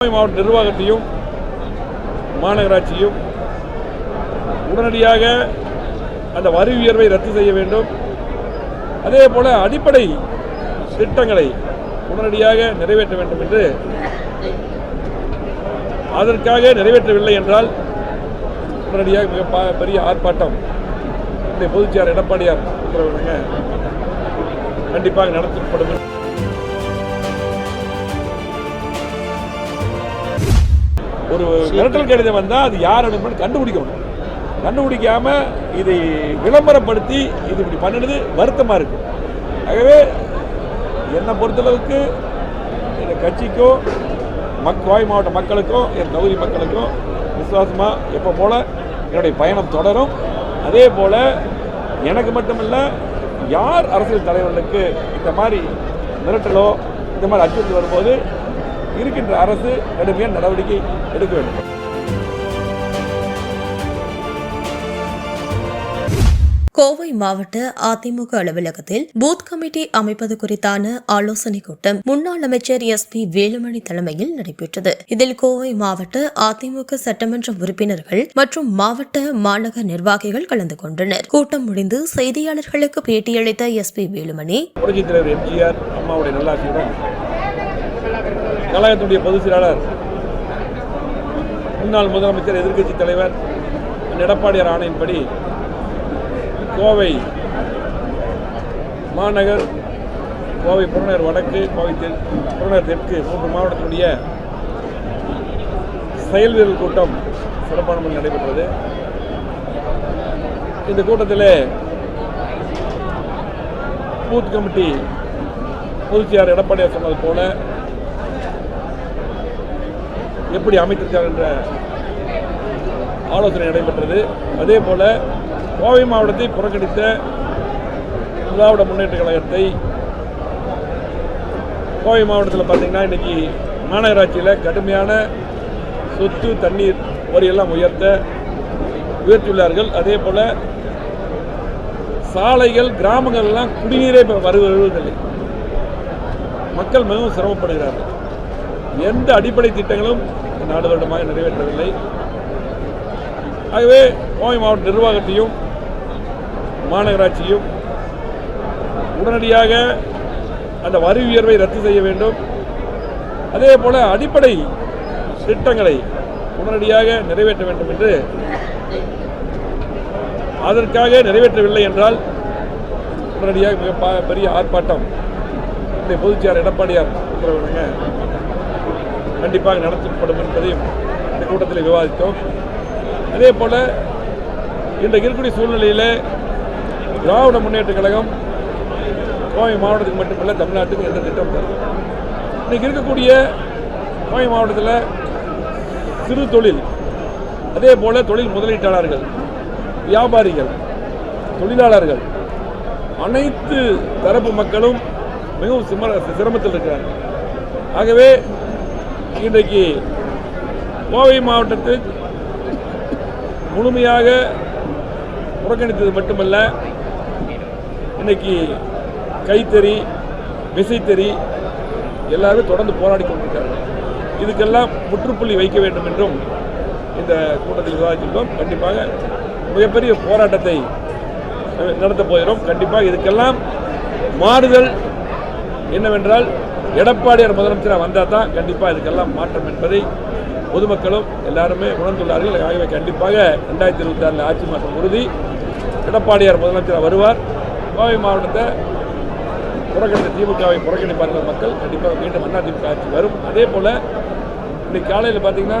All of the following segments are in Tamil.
மாவட்ட நிர்வாகத்தையும் மாநகராட்சியும் உடனடியாக அந்த வரி உயர்வை ரத்து செய்ய வேண்டும். அதே போல அடிப்படை திட்டங்களை உடனடியாக நிறைவேற்ற வேண்டும் என்று அதற்காக நிறைவேற்றவில்லை என்றால் உடனடியாக மிக பெரிய ஆர்ப்பாட்டம் இந்த பொதுச்செயலாளர் எடப்பாடியார் கண்டிப்பாக நடத்தப்படும் ஒரு மிரட்டல் கடிதம் வந்தால் அது யார் அனுப்பணும் கண்டுபிடிக்கணும். கண்டுபிடிக்காமல் இதை விளம்பரப்படுத்தி இது இப்படி பண்ணினது வருத்தமாக இருக்கு. ஆகவே என்னை பொறுத்தளவுக்கு இந்த கட்சிக்கும் மக் கோவை மாவட்ட மக்களுக்கும் என் தொகுதி மக்களுக்கும் விசுவாசமாக எப்போ போல் என்னுடைய பயணம் தொடரும். அதே போல் எனக்கு மட்டுமல்ல யார் அரசியல் தலைவர்களுக்கு இந்த மாதிரி மிரட்டலோ இந்த மாதிரி அச்சுறுத்தல் வரும்போது இருக்கின்ற அரசு கடுமையான நடவடிக்கை எடுக்க வேண்டும். கோவை மாவட்ட அதிமுக அலுவலகத்தில் பூத் கமிட்டி அமைப்பது குறித்தான ஆலோசனைக் கூட்டம் முன்னாள் அமைச்சர் எஸ் பி வேலுமணி தலைமையில் நடைபெற்றது. இதில் கோவை மாவட்ட அதிமுக சட்டமன்ற உறுப்பினர்கள் மற்றும் மாவட்ட மாநகர நிர்வாகிகள் கலந்து கொண்டனர். கூட்டம் முடிந்து செய்தியாளர்களுக்கு பேட்டியளித்த எஸ் பி வேலுமணி புரட்சித் தலைவர் எம்ஜிஆர் அம்மாவுடைய நல்லாட்சியுடன் கழகத்துடைய பொதுச் செயலாளர் முன்னாள் முதலமைச்சர் எதிர்க்கட்சி தலைவர் எடப்பாடியார் ஆணையின்படி கோவை மாநகர் கோவை புறநகர் வடக்கு கோவை தென் புறநகர் தெற்கு மூன்று மாவட்டத்தினுடைய செயல் வீரர் கூட்டம் சிறப்பான முறையில் நடைபெற்றது. இந்த கூட்டத்தில் பூத் கமிட்டி பொதுச்செயலாளர் எடப்பாடியார் சொன்னது போல எப்படி அமைத்திருக்கார் என்ற ஆலோசனை நடைபெற்றது. அதே போல் கோவை மாவட்டத்தை புறக்கணித்த திராவிட முன்னேற்ற கழகத்தை கோவை மாவட்டத்தில் பார்த்திங்கன்னா இன்றைக்கி மாநகராட்சியில் கடுமையான சொத்து தண்ணீர் வரியெல்லாம் உயர்த்த உயர்த்தியுள்ளார்கள். அதே போல் சாலைகள் கிராமங்கள்லாம் குடிநீரே இப்போ வருவதில்லை. மக்கள் மிகவும் சிரமப்படுகிறார்கள். எந்த அடிப்படை திட்டங்களும் இந்த நாடு வருடமாக நிறைவேற்றவில்லை. ஆகவே கோவை மாவட்ட நிர்வாகத்தையும் மாநகராட்சியும் உடனடியாக அந்த வரி உயர்வை ரத்து செய்ய வேண்டும். அதே போல அடிப்படை திட்டங்களை உடனடியாக நிறைவேற்ற வேண்டும் என்று அதற்காக நிறைவேற்றவில்லை என்றால் உடனடியாக மிக பெரிய ஆர்ப்பாட்டம். இந்த பொதுச்செயலாளர் எடப்பாடியார் உத்தரவிடுங்க கண்டிப்பாக நடத்தப்படும் என்பதையும் இந்த கூட்டத்தில் விவாதித்தோம். அதே போல் இன்றைக்கு இருக்கக்கூடிய சூழ்நிலையில் திராவிட முன்னேற்ற கழகம் கோவை மாவட்டத்துக்கு மட்டுமல்ல தமிழ்நாட்டுக்கு எந்த திட்டம் தரும் இன்னைக்கு இருக்கக்கூடிய கோவை மாவட்டத்தில் சிறு தொழில் அதே போல் தொழில் முதலீட்டாளர்கள் வியாபாரிகள் தொழிலாளர்கள் அனைத்து தரப்பு மக்களும் மிகவும் சிம சிரமத்தில் இருக்கிறார்கள். ஆகவே இன்றைக்கு கோவை மாவட்டத்தை முழுமையாக புறக்கணித்தது மட்டுமல்ல இன்னைக்கு கைத்தறி விசைத்தறி எல்லாரும் தொடர்ந்து போராடி கொண்டிருக்காங்க இதுக்கெல்லாம் முற்றுப்புள்ளி வைக்க வேண்டும் என்றும் இந்த கூட்டத்தில் விவாதித்துள்ளோம் கண்டிப்பாக மிகப்பெரிய போராட்டத்தை நடத்தப் போகிறோம். கண்டிப்பாக இதுக்கெல்லாம் மாறுதல் என்னவென்றால் எடப்பாடியார் முதலமைச்சராக வந்தால் தான் கண்டிப்பாக இதுக்கெல்லாம் மாற்றம் என்பதை பொதுமக்களும் எல்லாருமே உணர்ந்துள்ளார்கள். ஆகவே கண்டிப்பாக ரெண்டாயிரத்தி இருபத்தி ஆறில் ஆட்சி மாற்றம் உறுதி. எடப்பாடியார் முதலமைச்சராக வருவார். கோவை மாவட்டத்தை புறக்கணித்த திமுகவை புறக்கணிப்பார்கள் மக்கள். கண்டிப்பாக மீண்டும் அண்ணா திமுக ஆட்சி வரும். அதே போல் இன்னைக்கு காலையில் பார்த்தீங்கன்னா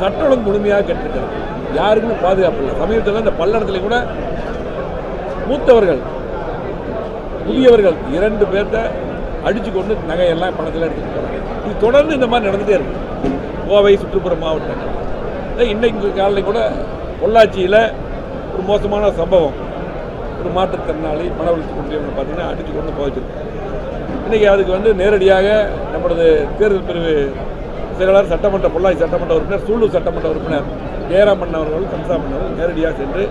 சட்ட ஒழுங்கு முழுமையாக கட்டிருக்கிறது யாருக்குமே பாதுகாப்பு இல்லை. சமீபத்தில் இந்த பல்லடத்துலேயும் கூட மூத்தவர்கள் புதியவர்கள் இரண்டு பேர்த்த அடித்து கொண்டு நகையெல்லாம் பணத்தில் எடுத்துகிட்டு போகிறாங்க இது தொடர்ந்து இந்த மாதிரி நடந்துகிட்டே இருக்கு. கோவை சுற்றுப்புற மாவட்டங்கள். இன்றைக்கு இன்னைக்கு காலையில் கூட பொள்ளாச்சியில் ஒரு மோசமான சம்பவம். ஒரு மாற்றுத்திறனாளி மன வளர்ச்சி கொண்டவங்க பார்த்தீங்கன்னா அடித்து கொண்டு போச்சிருக்கு இன்றைக்கி அதுக்கு வந்து நேரடியாக நம்மளது தேர்தல் பிரிவு செயலாளர் சட்டமன்ற பொள்ளாச்சி சட்டமன்ற உறுப்பினர் சூலூர் சட்டமன்ற உறுப்பினர் ஜெயராமன் அவர்கள் கம்சாமன் அவர்கள் நேரடியாக சென்று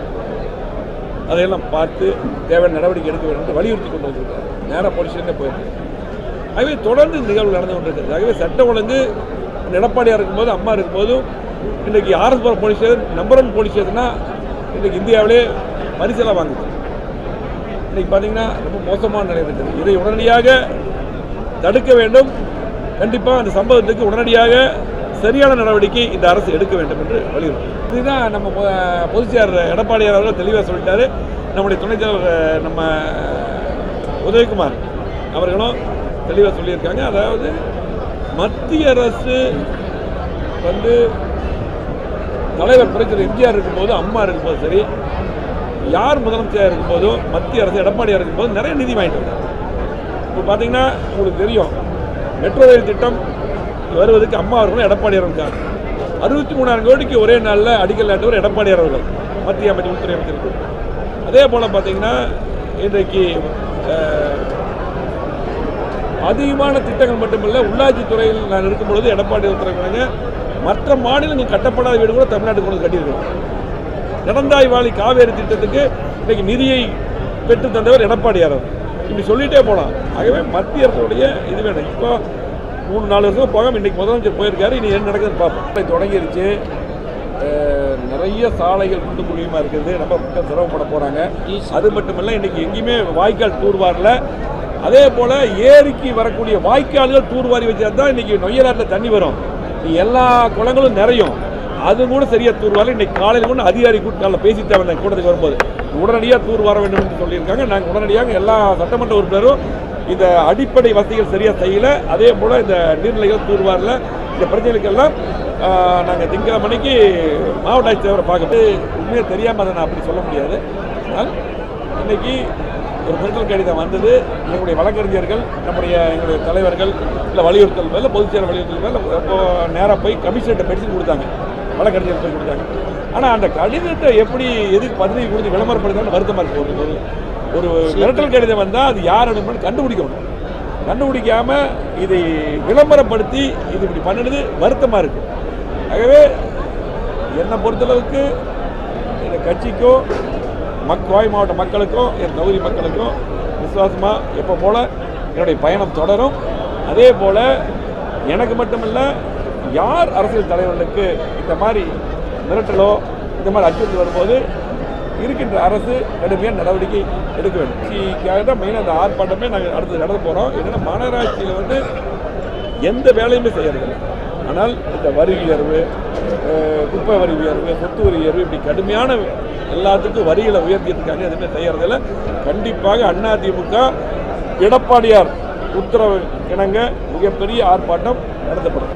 அதையெல்லாம் பார்த்து தேவையான நடவடிக்கை எடுக்க வேண்டும் என்று வலியுறுத்தி கொண்டு வந்திருக்காரு நேராக போலீஸ் ஸ்டேஷனே போயிருக்கு ஆகவே தொடர்ந்து நிகழ்வு நடந்து கொண்டிருக்கிறது. ஆகவே சட்ட ஒழுங்கு எடப்பாடியாக இருக்கும்போது அம்மா இருக்கும்போதும் இன்றைக்கி RS Puram police station number one police ஸ்டேஷன்னா இன்றைக்கி இந்தியாவிலே பரிசெல்லாம் வாங்குது. இன்னைக்கு பார்த்தீங்கன்னா ரொம்ப மோசமான நிலை இருக்குது இதை உடனடியாக தடுக்க வேண்டும். கண்டிப்பாக அந்த சம்பவத்துக்கு உடனடியாக சரியான நடவடிக்கை இந்த அரசு எடுக்க வேண்டும் என்று வலியுறுத்தும் இதுதான் நம்ம பொ- எடப்பாடியார் அவர்கள் தெளிவாக சொல்லிட்டாரு. நம்முடைய துணைத் தலைவர் நம்ம உதயகுமார் அவர்களும் தெளிவாக சொல்லியிருக்காங்க. அதாவது மத்திய அரசு வந்து தலைவர் பிரச்சனை எம்ஜிஆர் இருக்கும்போது அம்மா இருக்கும்போது சரி யார் முதலமைச்சராக இருக்கும்போதும் மத்திய அரசு எடப்பாடியாக இருக்கும்போது நிறைய நிதி வாங்கிட்டு வந்தாங்க. இப்போ பார்த்தீங்கன்னா உங்களுக்கு தெரியும் மெட்ரோ ரயில் திட்டம் வருவதற்கு அம்மா அவர்களும் எடப்பாடியார் இருக்காங்க அறுபத்தி மூணாயிரம் கோடிக்கு ஒரே நாளில் அடிக்கல் நாட்டவர் எடப்பாடியார் அவர்கள் மத்திய அமைச்சர் உள்துறை அமைச்சர் அதே போல் பார்த்தீங்கன்னா இன்றைக்கு அதிகமான திட்டங்கள் மட்டுமில்லை உள்ளாட்சி துறையில் நான் இருக்கும் பொழுது எடப்பாடி உத்தரவுங்க மற்ற மாநிலங்கள் கட்டப்படாத வீடு கூட தமிழ்நாட்டுக்கு கொண்டு வந்து கட்டியிருக்கிறோம். நடந்தாய் வாழி காவேரி திட்டத்துக்கு இன்றைக்கு நிதியை பெற்று தந்தவர் எடப்பாடியார் அவர். இப்படி சொல்லிட்டே போகலாம் ஆகவே மத்திய அரசுடைய இது வேணும். இப்போ மூணு நாலு வருஷம் போகாம இன்றைக்கி முதலமைச்சர் போயிருக்காரு. இனி என்ன நடக்குதுன்னு பார்ப்போம். தொடங்கிருச்சு. நிறைய சாலைகள் குண்டு குழியுமா இருக்குது. நம்ம மக்கள் சிரமப்பட போகிறாங்க அது மட்டும் இல்லை இன்றைக்கி எங்கேயுமே வாய்க்கால் தூர்வாரில் அதே போல் ஏரிக்கு வரக்கூடிய வாய்க்கால்கள் தூர்வாரி வச்சா தான் இன்றைக்கி நொய்யலாட்டில் தண்ணி வரும். நீ எல்லா குளங்களும் நிறையும். அது கூட சரியா தூர்வாரில் இன்னைக்கு காலையில் கூட அதிகாரி கூட்டாளில் பேசிட்டு வந்தேன் கூட்டத்துக்கு வரும்போது உடனடியாக தூர் வர வேண்டும் என்று சொல்லியிருக்காங்க. நாங்கள் உடனடியாக எல்லா சட்டமன்ற உறுப்பினரும் இந்த அடிப்படை வசதிகள் சரியாக செய்யலை. அதே போல் இந்த நீர்நிலைகள் தூர்வாரில். இந்த பிரச்சனைகளுக்கெல்லாம் நாங்கள் திங்கள மணிக்கு மாவட்ட ஆட்சித்தலைவரை பார்க்கறது உண்மையாக தெரியாமல் அதை நான் அப்படி சொல்ல முடியாது. ஆனால் இன்றைக்கி ஒரு மிரட்டல் கடிதம் வந்தது. எங்களுடைய வழக்கறிஞர்கள் நம்முடைய எங்களுடைய தலைவர்கள் இல்லை வலியுறுத்தல் மேலே பொதுச்செயலர் வலியுறுத்தல் மேலே இப்போ நேராக போய் கமிஷனர்கிட்ட பெட்டிஷன் கொடுத்தாங்க. வழக்கறிஞர் போய் கொடுத்தாங்க. ஆனால் அந்த கடிதத்தை எப்படி எதுக்கு பதவி கொடுத்து விளம்பரப்படுத்தாங்கன்னு வருத்தமாக இருக்குது ஒரு ஒரு மிரட்டல் கடிதம் வந்தால் அது யார் அனுப்பணும் கண்டுபிடிக்கணும். கண்டுபிடிக்காம இதை விளம்பரப்படுத்தி இது இப்படி பண்ணினது வருத்தமாக இருக்கு. ஆகவே என்னை பொறுத்தளவுக்கு இந்த கட்சிக்கும் மக் கோவை மாவட்ட மக்களுக்கும் என் தொகுதி மக்களுக்கும் விசுவாசமாக எப்போ போல் என்னுடைய பயணம் தொடரும். அதே போல் எனக்கு மட்டுமல்ல யார் அரசியல் தலைவர்களுக்கு இந்த மாதிரி மிரட்டலோ இந்த மாதிரி அச்சுறுத்தல் வரும்போது இருக்கின்ற அரசு கடுமையான நடவடிக்கை எடுக்க வேண்டும். கட்சிக்காக தான் மெயினாக அந்த ஆர்ப்பாட்டமே நாங்கள் அடுத்து நடத்த போகிறோம் என்னென்னா மாநகராட்சியில் வந்து எந்த வேலையுமே செய்யறதில்லை. ஆனால் இந்த வரி உயர்வு குப்பை வரி உயர்வு சொத்து வரி உயர்வு இப்படி கடுமையான எல்லாத்துக்கும் வரிகளை உயர்த்தியிருக்காங்க எதுவுமே செய்யறதில்ல. கண்டிப்பாக அதிமுக எடப்பாடியார் உத்தரவு இணங்க மிகப்பெரிய ஆர்ப்பாட்டம் நடத்தப்படும்.